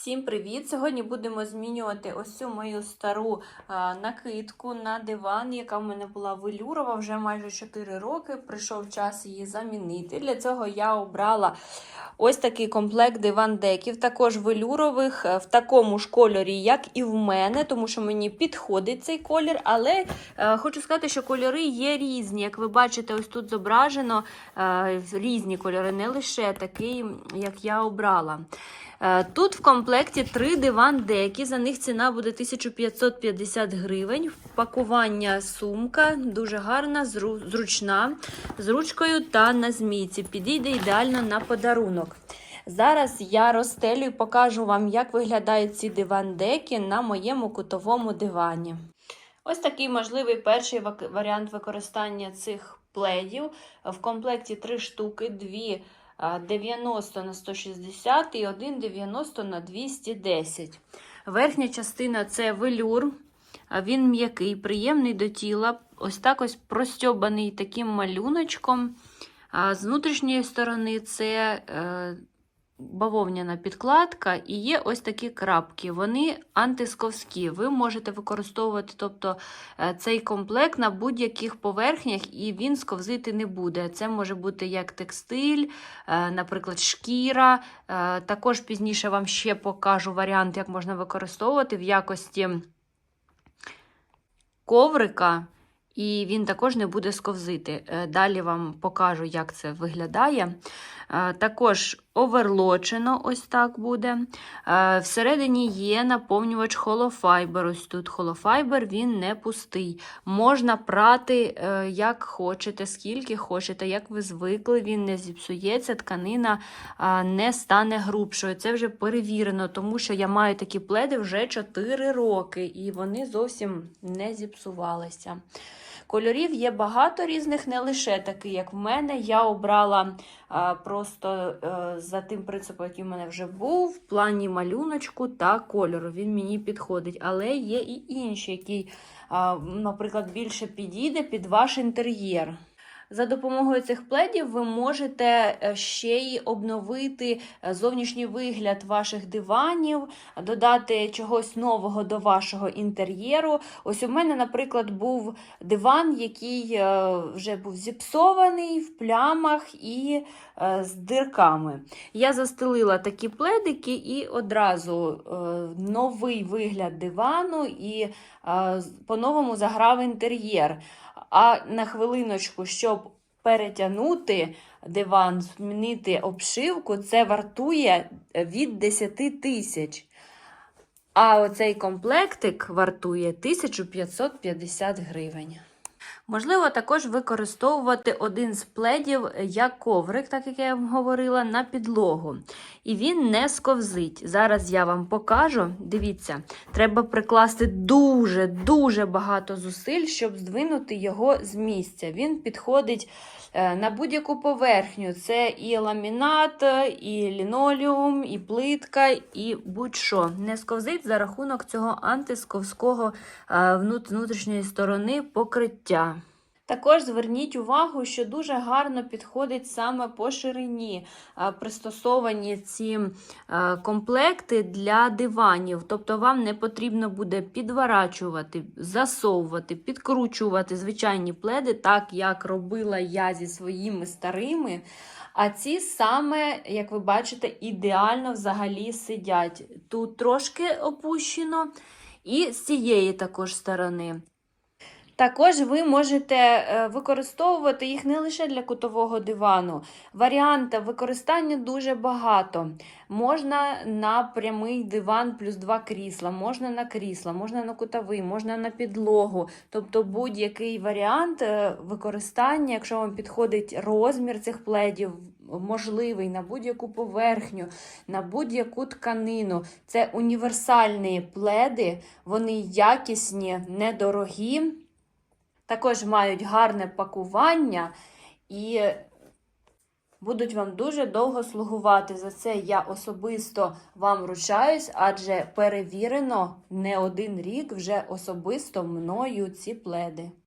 Всім привіт! Сьогодні будемо змінювати ось цю мою стару накидку на диван, яка в мене була велюрова вже майже 4 роки. Прийшов час її замінити. Для цього я обрала ось такий комплект диван-деків, також велюрових, е, в такому ж кольорі, як і в мене, тому що мені підходить цей колір. Але е, хочу сказати, що кольори є різні. Як ви бачите, ось тут зображено е, різні кольори, не лише такий, як я обрала. Е, Тут в комплекті три диван-деки, за них ціна буде 1550 гривень. Пакування сумка дуже гарна, зручна, з ручкою та на змійці. Підійде ідеально на подарунок. Зараз я розстелю і покажу вам, як виглядають ці диван-деки на моєму кутовому дивані. Ось такий можливий перший варіант використання цих пледів. В комплекті три штуки, дві 90 на 160 і 1,90 на 210. Верхня частина це велюр. Він м'який, приємний до тіла. Ось так ось простьобаний таким малюночком. А з внутрішньої сторони це е, бавовняна підкладка і є ось такі крапки. Вони антисковські. Ви можете використовувати тобто, е, цей комплект на будь-яких поверхнях, і він сковзити не буде. Це може бути як текстиль, е, наприклад, шкіра. Е, Також пізніше вам ще покажу варіант, як можна використовувати в якості коврика. І він також не буде сковзити. Е, Далі вам покажу, як це виглядає. Е, Також оверлочено, ось так буде. Е, Всередині є наповнювач холофайбер. Ось тут холофайбер, він не пустий. Можна прати як хочете, скільки хочете, як ви звикли, він не зіпсується, тканина не стане грубшою. Це вже перевірено, тому що я маю такі пледи вже 4 роки, і вони зовсім не зіпсувалися. Кольорів є багато різних, не лише такий, як в мене. Я обрала а, просто е, за тим принципом, який в мене вже був, в плані малюночку та кольору. Він мені підходить. Але є і інші, який, а, наприклад, більше підійде під ваш інтер'єр. За допомогою цих пледів ви можете е, ще й обновити е, зовнішній вигляд ваших диванів, додати чогось нового до вашого інтер'єру. Ось у мене, наприклад, був диван, який е, вже був зіпсований в плямах і з дирками. Я застелила такі пледики і одразу новий вигляд дивану і по-новому заграв інтер'єр. А на хвилиночку, щоб перетягнути диван, змінити обшивку, це вартує від 10 тисяч. А оцей комплектик вартує 1550 гривень. Можливо, також використовувати один з пледів як коврик, так як я вам говорила, на підлогу. І він не сковзить. Зараз я вам покажу. Дивіться, треба прикласти дуже-дуже багато зусиль, щоб здвинути його з місця. Він підходить е, на будь-яку поверхню. Це і ламінат, і лінолеум, і плитка, і будь-що. Не сковзить за рахунок цього антисковського е, внутрішньої сторони покриття. Також зверніть увагу, що дуже гарно підходить саме по ширині пристосовані ці комплекти для диванів. Тобто вам не потрібно буде підворачувати, засовувати, підкручувати звичайні пледи, так як робила я зі своїми старими. А ці саме, як ви бачите, ідеально взагалі сидять. Тут трошки опущено, і з цієї також сторони. Також ви можете е, використовувати їх не лише для кутового дивану. Варіантів використання дуже багато. Можна на прямий диван плюс два крісла, можна на крісла, можна на кутовий, можна на підлогу. Тобто будь-який варіант е, використання, якщо вам підходить розмір цих пледів, можливий на будь-яку поверхню, на будь-яку тканину. Це універсальні пледи, вони якісні, недорогі також мають гарне пакування і будуть вам дуже довго слугувати. За це я особисто вам ручаюсь, адже перевірено не один рік вже особисто мною ці пледи.